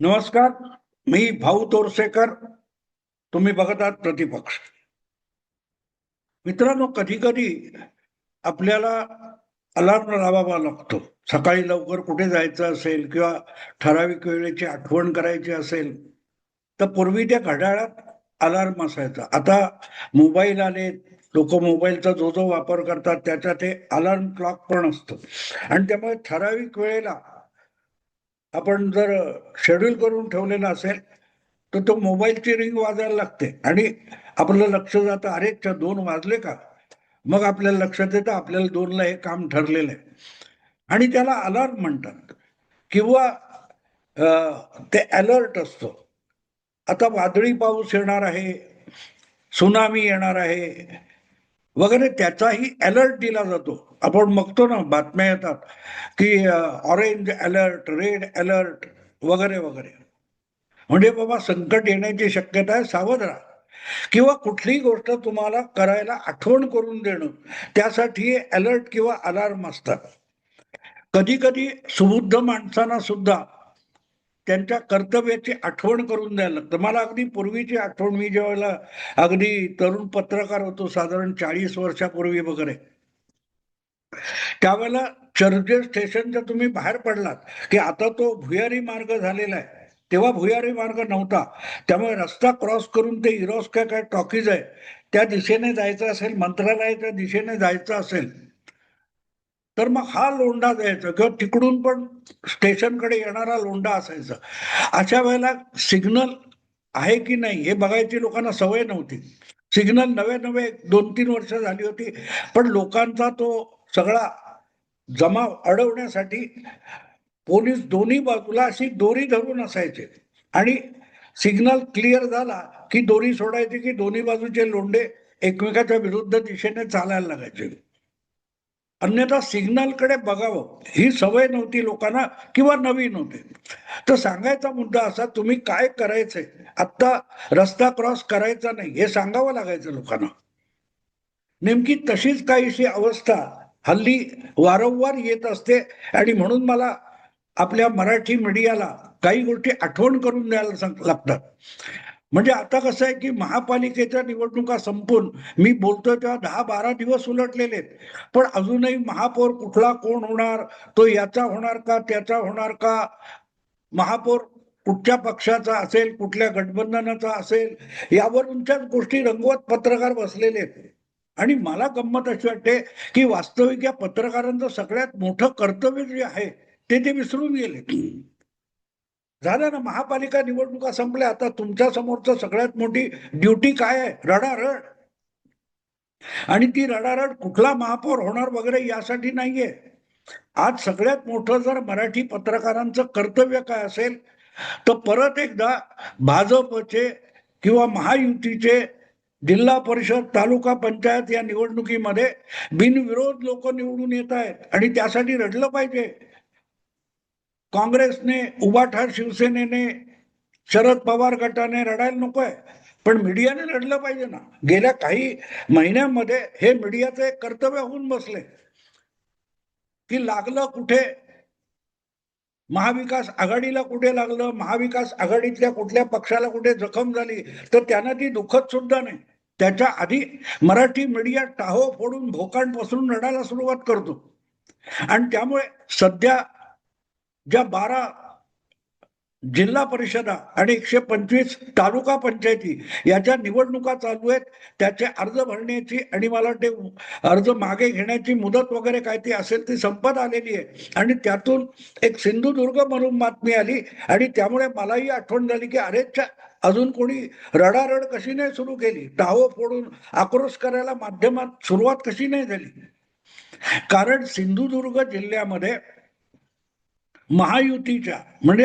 नमस्कार मी भाऊ तोरसेकर. तुम्ही बघत आहात प्रतिपक्ष. मित्रांनो कधी कधी आपल्याला अलार्म लावावा लागतो. सकाळी लवकर कुठे जायचं असेल किंवा ठराविक वेळेची आठवण करायची असेल तर पूर्वी त्या घड्याळात अलार्म असायचा. आता मोबाईल आले लोक मोबाईलचा जो जो वापर करतात त्याच्यात ते अलार्म क्लॉक पण असतं. आणि त्यामुळे ठराविक वेळेला आपण जर शेड्यूल करून ठेवलेला असेल तर तो मोबाईलची रिंग वाजायला लागते. आणि आपलं लक्ष जातं अरे च्या दोन वाजले का? मग आपल्याला लक्षात येतं आपल्याला दोनला हे काम ठरलेलं आहे. आणि त्याला अलार्म म्हणतात. किंवा ते अलर्ट असतो. आता वादळी पाऊस येणार आहे सुनामी येणार आहे वगैरे त्याचाही अलर्ट दिला जातो. आपण बघतो ना बातम्या येतात की ऑरेंज अलर्ट रेड अलर्ट वगैरे वगैरे म्हणजे बाबा संकट येण्याची शक्यता आहे सावध राहा किंवा कुठलीही गोष्ट तुम्हाला करायला आठवण करून देणं त्यासाठी अलर्ट किंवा अलार्म असतात कधी कधी सुबुद्ध माणसांना सुद्धा त्यांच्या कर्तव्याची आठवण करून द्यायला लागतं मला अगदी पूर्वीची आठवण मी ज्यावेळेला अगदी तरुण पत्रकार होतो साधारण चाळीस वर्षापूर्वी वगैरे त्यावेळेला चर्चे स्टेशनच्या तुम्ही बाहेर पडलात की आता तो भुयारी मार्ग झालेला आहे तेव्हा भुयारी मार्ग नव्हता. त्यामुळे रस्ता क्रॉस करून ते इरोस काय काय टॉकीज आहे त्या दिशेने जायचं असेल मंत्रालयाच्या दिशेने जायचं असेल तर मग हा लोंढा जायचा किंवा तिकडून पण स्टेशनकडे येणारा लोंढा असायचा. अशा वेळेला सिग्नल आहे की नाही हे बघायची लोकांना सवय नव्हती. सिग्नल नवे नवे दोन तीन वर्ष झाली होती पण लोकांचा तो सगळा जमाव अडवण्यासाठी पोलीस दोन्ही बाजूला अशी दोरी धरून असायचे. आणि सिग्नल क्लिअर झाला की दोरी सोडायची की दोन्ही बाजूचे लोंढे एकमेकाच्या विरुद्ध दिशेने चालायला लागायचे. अन्यथा सिग्नलकडे बघावं ही सवय नव्हती लोकांना किंवा नवीन होते. तर सांगायचा मुद्दा असा तुम्ही काय करायचंय? आत्ता रस्ता क्रॉस करायचा नाही हे सांगावं लागायचं लोकांना. नेमकी तशीच काहीशी अवस्था हल्ली वारंवार येत असते. आणि म्हणून मला आपल्या मराठी मीडियाला काही गोष्टी आठवण करून द्यायला सांग लागतात. म्हणजे आता कसं आहे की महापालिकेच्या निवडणुका संपून मी बोलतोय तेव्हा दहा बारा दिवस उलटलेले पण अजूनही महापौर कुठला कोण होणार? तो याचा होणार का? त्याचा होणार का? महापौर कुठच्या पक्षाचा असेल? कुठल्या गठबंधनाचा असेल? यावरूनच्याच गोष्टी रंगवत पत्रकार बसलेले आहेत. आणि मला गंमत अशी वाटते की वास्तविक या पत्रकारांचं सगळ्यात मोठं कर्तव्य जे आहे ते ते विसरून गेले. झालं ना महापालिका निवडणुका संपल्या आता तुमच्या समोरचं सगळ्यात मोठी ड्युटी काय आहे? रडारड. आणि ती रडारड कुठला महापौर होणार वगैरे यासाठी नाहीये. आज सगळ्यात मोठं जर मराठी पत्रकारांचं कर्तव्य काय असेल तर परत एकदा भाजपचे किंवा महायुतीचे जिल्हा परिषद तालुका पंचायत या निवडणुकीमध्ये बिनविरोध लोक निवडून येत आहेत आणि त्यासाठी रडलं पाहिजे. काँग्रेसने उभाठा शिवसेनेने शरद पवार गटाने रडायला नकोय पण मीडियाने लढलं पाहिजे ना. गेल्या काही महिन्यांमध्ये हे मीडियाचं एक कर्तव्य होऊन बसले. की लागलं कुठे? महाविकास आघाडीला कुठे लागलं? महाविकास आघाडीतल्या कुठल्या पक्षाला कुठे जखम झाली? तर त्यांना ती दुखत सुद्धा नाही. त्याच्या आधी मराठी मीडिया टाहो फोडून भोकांड पसरून रडायला सुरुवात करतो. आणि त्यामुळे सध्या ज्या बारा जिल्हा परिषदा आणि एकशे पंचवीस तालुका पंचायती याच्या निवडणुका चालू आहेत. त्याचे अर्ज भरण्याची आणि मला वाटते अर्ज मागे घेण्याची मुदत वगैरे काय ती असेल ती संपत आलेली आहे. आणि त्यातून एक सिंधुदुर्ग म्हणून बातमी आली आणि त्यामुळे मलाही आठवण झाली की अरेच्या अजून कोणी रडारड कशी नाही सुरू केली? टाहो फोडून आक्रोश करायला माध्यमात सुरुवात कशी नाही झाली? कारण सिंधुदुर्ग जिल्ह्यामध्ये महायुतीच्या म्हणजे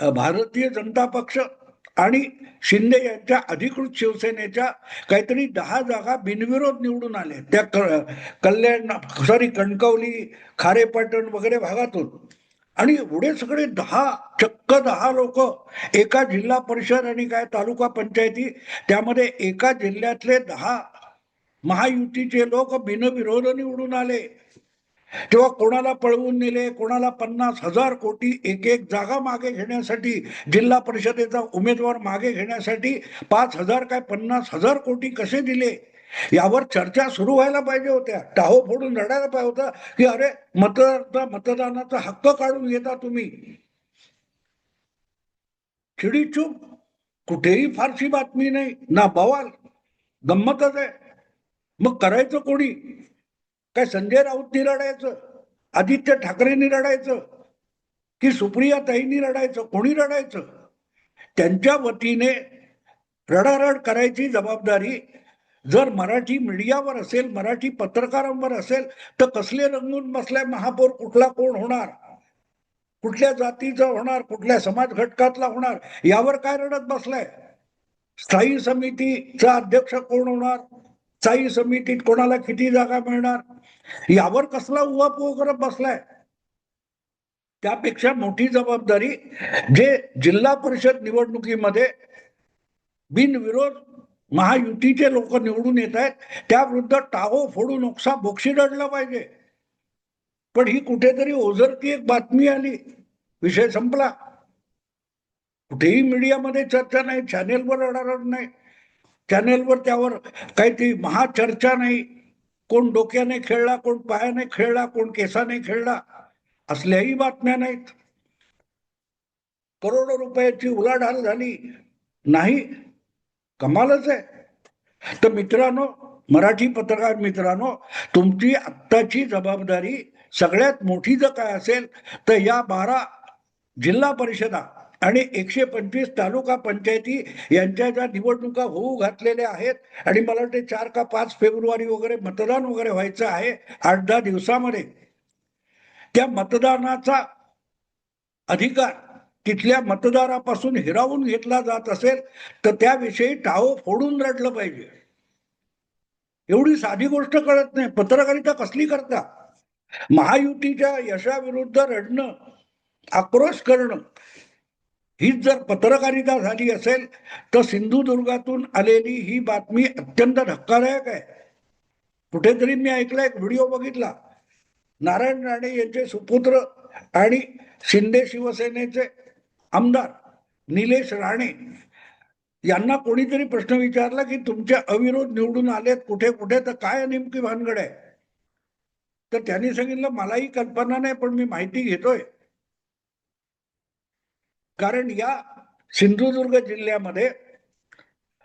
भारतीय जनता पक्ष आणि शिंदे यांच्या अधिकृत शिवसेनेच्या काहीतरी दहा जागा बिनविरोध निवडून आले. त्या क- कल्याण सॉरी कणकवली खारेपाटण वगैरे भागातून. आणि एवढे सगळे दहा चक्क दहा लोक एका जिल्हा परिषद आणि काय तालुका पंचायती त्यामध्ये एका जिल्ह्यातले दहा महायुतीचे लोक बिनविरोध निवडून आले. तेव्हा कोणाला पळवून नेले कोणाला पन्नास हजार कोटी एक एक जागा मागे घेण्यासाठी जिल्हा परिषदेचा उमेदवार मागे घेण्यासाठी पाच हजार काय पन्नास हजार कोटी कसे दिले? यावर चर्चा सुरू व्हायला पाहिजे होत्या. टाहो फोडून रडायला पाहिजे होता की अरे मतदार मतदानाचा हक्क काढून घेता तुम्ही. चिडीचूप कुठेही फारशी बातमी नाही. ना बवाल गंमतच आहे. मग करायचं कोणी? काय संजय राऊतनी रडायचं आदित्य ठाकरेंनी रडायचं की सुप्रिया ताईंनी रडायचं कोणी रडायचं त्यांच्या वतीने रडारड करायची जबाबदारी जर मराठी मीडियावर असेल मराठी पत्रकारांवर असेल तर कसले रंगून बसलाय महापौर? कुठला कोण होणार? कुठल्या जातीचा होणार? कुठल्या समाज घटकातला होणार? यावर काय रडत बसलाय? स्थायी समितीचा अध्यक्ष कोण होणार? स्थायी समितीत कोणाला किती जागा मिळणार? यावर कसला उहापोह करत बसलाय? त्यापेक्षा मोठी जबाबदारी जे जिल्हा परिषद निवडणुकीमध्ये बिनविरोध महायुतीचे लोक निवडून येत आहेत त्याविरुद्ध टाहो फोडू नुकसा बोक्षी रडलं पाहिजे. पण ही कुठेतरी ओझरती एक बातमी आली. विषय संपला. कुठेही मीडियामध्ये चर्चा नाही चॅनेलवर अडारड नाही. चॅनेलवर त्यावर काहीतरी महाचर्चा नाही. कोण डोक्याने खेळला कोण पायाने खेळला कोण केसाने खेळला असल्याही बातम्या नाहीत. करोडो रुपयाची उलाढाल झाली. नाही कमालच आहे. तर मित्रांनो मराठी पत्रकार मित्रांनो तुमची आत्ताची जबाबदारी सगळ्यात मोठी जर काय असेल तर या बारा जिल्हा परिषदा आणि एकशे पंचवीस तालुका पंचायती यांच्या ज्या निवडणुका होऊ घातलेल्या आहेत आणि मला वाटते चार का पाच फेब्रुवारी वगैरे मतदान वगैरे व्हायचं आहे आठ दहा दिवसामध्ये त्या मतदानाचा अधिकार तिथल्या मतदारापासून हिरावून घेतला जात असेल तर त्याविषयी टाव फोडून रडलं पाहिजे. एवढी साधी गोष्ट कळत नाही. पत्रकारिता कसली करता? महायुतीच्या यशाविरुद्ध रडणं आक्रोश करणं हीच जर पत्रकारिता झाली असेल तर सिंधुदुर्गातून आलेली ही बातमी अत्यंत धक्कादायक आहे. कुठेतरी मी ऐकला एक व्हिडिओ बघितला. नारायण राणे यांचे सुपुत्र आणि शिंदे शिवसेनेचे आमदार निलेश राणे यांना कोणीतरी प्रश्न विचारला की तुमचे अविरोध निवडून आलेत कुठे कुठे तर काय नेमकी भानगड आहे? तर त्यांनी सांगितलं मलाही कल्पना नाही पण मी माहिती घेतोय. कारण या सिंधुदुर्ग जिल्ह्यामध्ये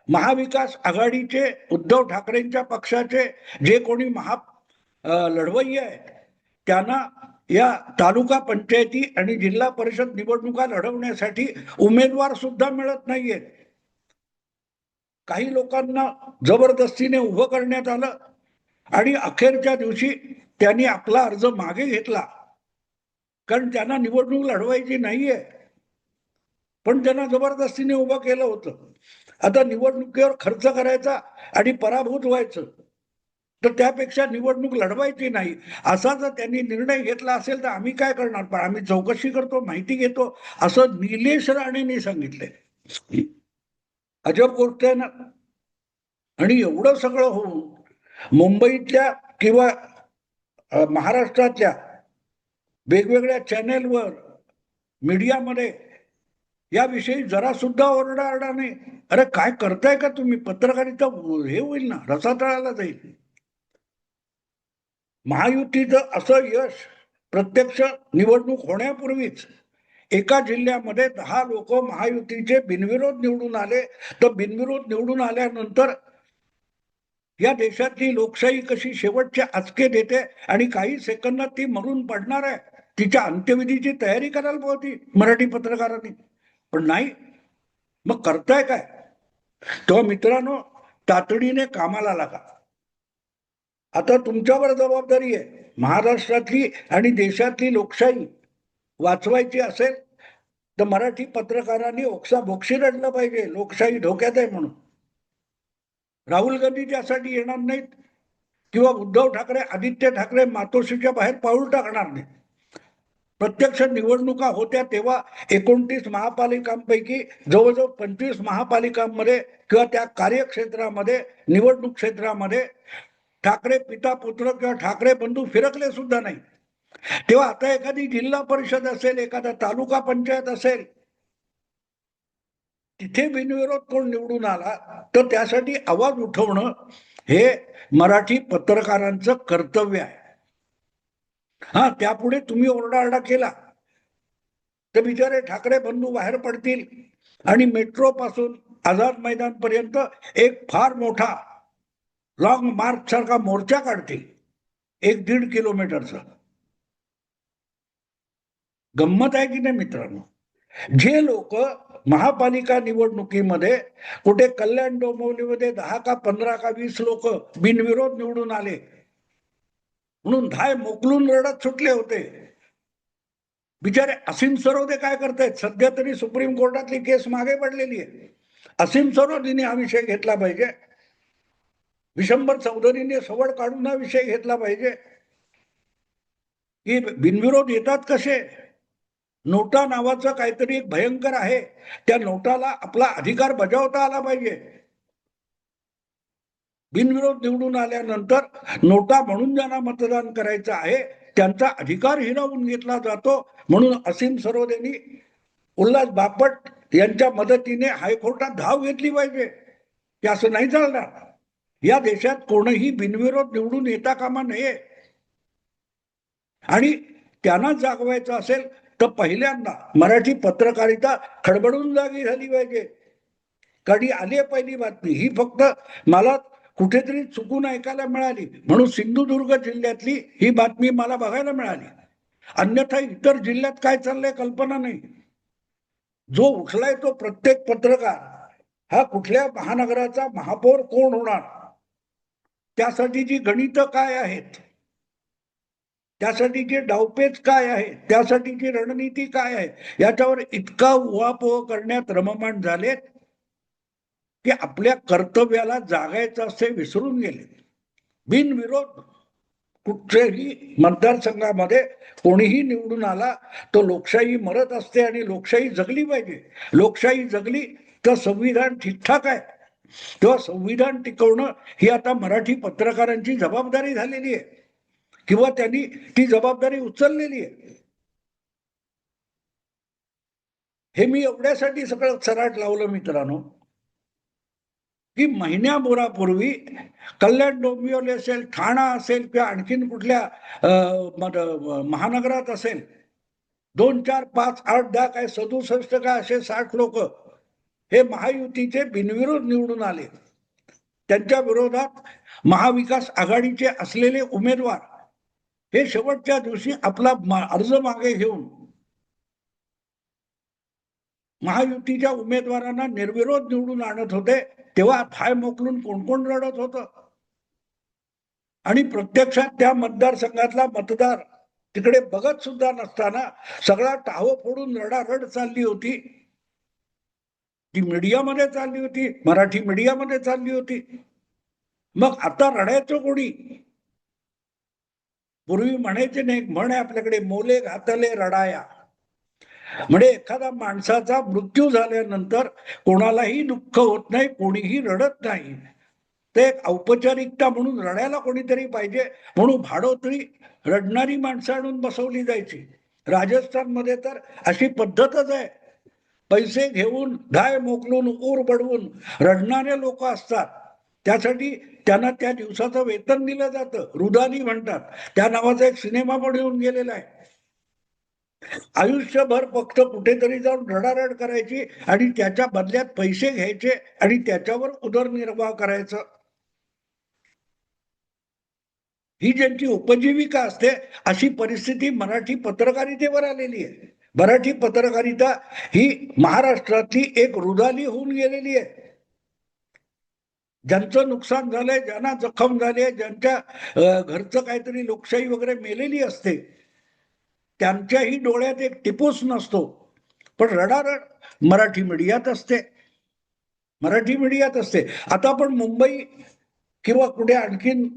महाविकास आघाडीचे उद्धव ठाकरेंच्या पक्षाचे जे कोणी महा लढवय्य आहेत त्यांना या तालुका पंचायती आणि जिल्हा परिषद निवडणुका लढवण्यासाठी उमेदवार सुद्धा मिळत नाहीयेत. काही लोकांना जबरदस्तीने उभं करण्यात आलं आणि अखेरच्या दिवशी त्यांनी आपला अर्ज मागे घेतला. कारण त्यांना निवडणूक लढवायची नाहीये. पण त्यांना जबरदस्तीने उभं केलं होतं. आता निवडणुकीवर खर्च करायचा आणि पराभूत व्हायचं तर त्यापेक्षा निवडणूक लढवायची नाही. असा जर त्यांनी निर्णय घेतला असेल तर आम्ही काय करणार? पण आम्ही चौकशी करतो माहिती घेतो असं निलेश राणेंनी सांगितलंय अजब गोष्ट आहे ना आणि एवढं सगळं होऊन मुंबईतल्या किंवा महाराष्ट्रातल्या वेगवेगळ्या चॅनेलवर मीडियामध्ये याविषयी जरा सुद्धा ओरडाआरडा नाही. अरे काय करताय का तुम्ही? पत्रकारिता हे होईल ना रसातळाला जाईल. महायुतीचं असं यश प्रत्यक्ष निवडणूक होण्यापूर्वीच एका जिल्ह्यामध्ये दहा लोक महायुतीचे बिनविरोध निवडून आले. तर बिनविरोध निवडून आल्यानंतर या देशातली लोकशाही कशी शेवटचे आचके देते आणि काही सेकंदात ती मरून पडणार आहे तिच्या अंत्यविधीची तयारी करायला पाहती मराठी पत्रकारांनी. पण नाही मग करताय काय? तेव्हा मित्रांनो तातडीने कामाला लागा. आता तुमच्यावर जबाबदारी आहे. महाराष्ट्रातली आणि देशातली लोकशाही वाचवायची असेल तर मराठी पत्रकारांनी ओक्सा भोक्षी रडलं पाहिजे. लोकशाही धोक्यात आहे म्हणून. राहुल गांधी त्यासाठी येणार नाहीत किंवा उद्धव ठाकरे आदित्य ठाकरे मातोश्रीच्या बाहेर पाऊल टाकणार नाहीत. प्रत्यक्ष निवडणुका होत्या तेव्हा एकोणतीस महापालिकांपैकी जवळजवळ पंचवीस महापालिकांमध्ये किंवा त्या कार्यक्षेत्रामध्ये निवडणूक क्षेत्रामध्ये ठाकरे पिता पुत्र किंवा ठाकरे बंधू फिरकले सुद्धा नाही तेव्हा आता एखादी जिल्हा परिषद असेल एखादा तालुका पंचायत असेल तिथे बिनविरोध कोण निवडून आला तर त्यासाठी आवाज उठवणं हे मराठी पत्रकारांचं कर्तव्य आहे. हा त्यापुढे तुम्ही ओरडाआरडा केला. तर बिचारे ठाकरे बंधू बाहेर पडतील आणि मेट्रो पासून आझाद मैदान पर्यंत एक फार मोठा लॉंग मार्च सारखा मोर्चा काढतील एक दीड किलोमीटरचा. गंमत आहे की नाही मित्रांनो? जे लोक महापालिका निवडणुकीमध्ये कुठे कल्याण डोंबिवलीमध्ये दहा का पंधरा का वीस लोक बिनविरोध निवडून आले म्हणून धाय मोकलून रडत सुटले होते. बिचारे असीम सरोदे काय करतायत? सध्या तरी सुप्रीम कोर्टातली केस मागे पडलेली आहे. असीम सरोदीने हा विषय घेतला पाहिजे. विशंबर चौधरीने सवड काढून हा विषय घेतला पाहिजे. की बिनविरोध येतात कसे? नोटा नावाचं काहीतरी एक भयंकर आहे. त्या नोटाला आपला अधिकार बजावता आला पाहिजे. बिनविरोध निवडून आल्यानंतर नोटा म्हणून ज्यांना मतदान करायचं आहे त्यांचा अधिकार हिरावून घेतला जातो. म्हणून असीम सरोदेनी उल्हास बापट यांच्या मदतीने हायकोर्टात धाव घेतली पाहिजे. की असं नाही चालणार. या देशात कोणीही बिनविरोध निवडून येता कामा नये. आणि त्यांना जागवायचं असेल तर पहिल्यांदा मराठी पत्रकारिता खडबडून जागी झाली पाहिजे. कधी आली आहे पहिली बातमी? ही फक्त मला कुठेतरी चुकून ऐकायला मिळाली. म्हणून सिंधुदुर्ग जिल्ह्यातली ही बातमी मला बघायला मिळाली. अन्यथा इतर जिल्ह्यात काय चाललंय कल्पना नाही. जो उठलाय तो प्रत्येक पत्रकार. हा कुठल्या महानगराचा महापौर कोण होणार? त्यासाठीची गणित काय आहेत? त्यासाठीचे डावपेच काय आहे त्यासाठीची रणनीती काय आहे याच्यावर इतका उहापोह करण्यात रममाण झालेत. की आपल्या कर्तव्याला जागायचं असे विसरून गेले. बिनविरोध कुठच्याही मतदारसंघामध्ये कोणीही निवडून आला तो लोकशाही मरत असते आणि लोकशाही जगली पाहिजे. लोकशाही जगली तर संविधान ठीकठाक आहे. तेव्हा संविधान टिकवणं ही आता मराठी पत्रकारांची जबाबदारी झालेली आहे. किंवा त्यांनी ती जबाबदारी उचललेली आहे. हे मी एवढ्यासाठी सगळं सराट लावलं मित्रांनो. की महिन्याभरापूर्वी कल्याण डोंबिवली असेल ठाणा असेल किंवा आणखीन कुठल्या महानगरात असेल दोन चार पाच आठ दहा काय सदुसष्ट काय असे साठ लोक हे महायुतीचे बिनविरोध निवडून आले. त्यांच्या विरोधात महाविकास आघाडीचे असलेले उमेदवार हे शेवटच्या दिवशी आपला अर्ज मागे घेऊन महायुतीच्या उमेदवारांना निर्विरोध निवडून आणत होते. तेव्हा फाय मोकलून कोण कोण रडत होत? आणि प्रत्यक्षात त्या मतदारसंघातला मतदार तिकडे बघत सुद्धा नसताना सगळा टाहो फोडून रडारड चालली होती. ती मीडियामध्ये चालली होती मराठी मीडियामध्ये चालली होती. मग आता रडायचं कोणी? पूर्वी म्हणायचे नाही म्हण आहे आपल्याकडे मोले घातले रडाया. म्हणजे एखादा माणसाचा मृत्यू झाल्यानंतर कोणालाही दुःख होत नाही कोणीही रडत नाही. ते एक औपचारिकता म्हणून रडायला कोणीतरी पाहिजे म्हणून भाडोत्री रडणारी माणसं आणून बसवली जायची. राजस्थानमध्ये तर अशी पद्धतच आहे. पैसे घेऊन गाय मोकलून ऊर बडवून रडणारे लोक असतात. त्यासाठी त्यांना त्या दिवसाचं वेतन दिलं जातं. रुदानी म्हणतात. त्या नावाचा एक सिनेमा पण येऊन गेलेला आहे. आयुष्यभर फक्त कुठेतरी जाऊन रडारड करायची आणि त्याच्या बदल्यात पैसे घ्यायचे आणि त्याच्यावर उदरनिर्वाह करायचं. ही ज्यांची उपजीविका असते अशी परिस्थिती मराठी पत्रकारितेवर आलेली आहे. मराठी पत्रकारिता ही महाराष्ट्रातली एक रुदाली होऊन गेलेली आहे. ज्यांचं नुकसान झालंय ज्यांना जखम झाली आहे ज्यांच्या घरचं काहीतरी लोकशाही वगैरे मेलेली असते त्यांच्याही डोळ्यात एक टिपूस नसतो. पण रडारड मराठी मीडियात असते. मराठी मीडियात असते. आता आपण मुंबई किंवा कुठे आणखीन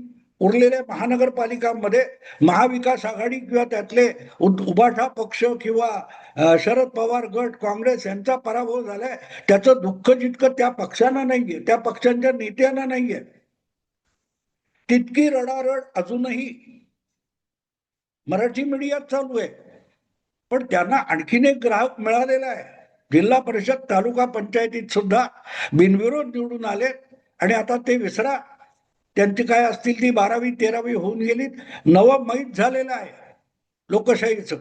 उरलेल्या महानगरपालिकांमध्ये महाविकास आघाडी किंवा त्यातले उभाठा उबाठा पक्ष किंवा शरद पवार गट काँग्रेस यांचा पराभव झालाय. त्याचं दुःख जितकं त्या पक्षांना नाहीये त्या पक्षांच्या नेत्यांना नाहीये तितकी रडारड अजूनही मराठी मीडियात चालू आहे. पण त्यांना आणखीन एक ग्राहक मिळालेला आहे. जिल्हा परिषद तालुका पंचायतीत सुद्धा बिनविरोध निवडून आले आणि आता ते विसरा. त्यांची काय असतील ती बारावी तेरावी होऊन गेली. नवं मैत झालेलं आहे. लोकशाहीचं.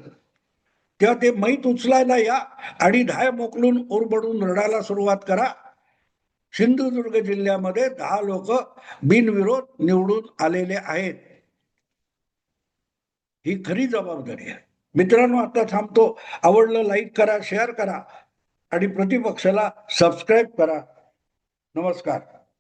तेव्हा ते मैत उचलायला या आणि धाय मोकलून ओरबडून रडायला सुरुवात करा. सिंधुदुर्ग जिल्ह्यामध्ये दहा लोक बिनविरोध निवडून आलेले आहेत. ही खरी जबाबदारी आहे. मित्रांनो आता थांबतो. आवडलं लाईक करा शेअर करा आणि प्रतिपक्षाला सबस्क्राईब करा. नमस्कार.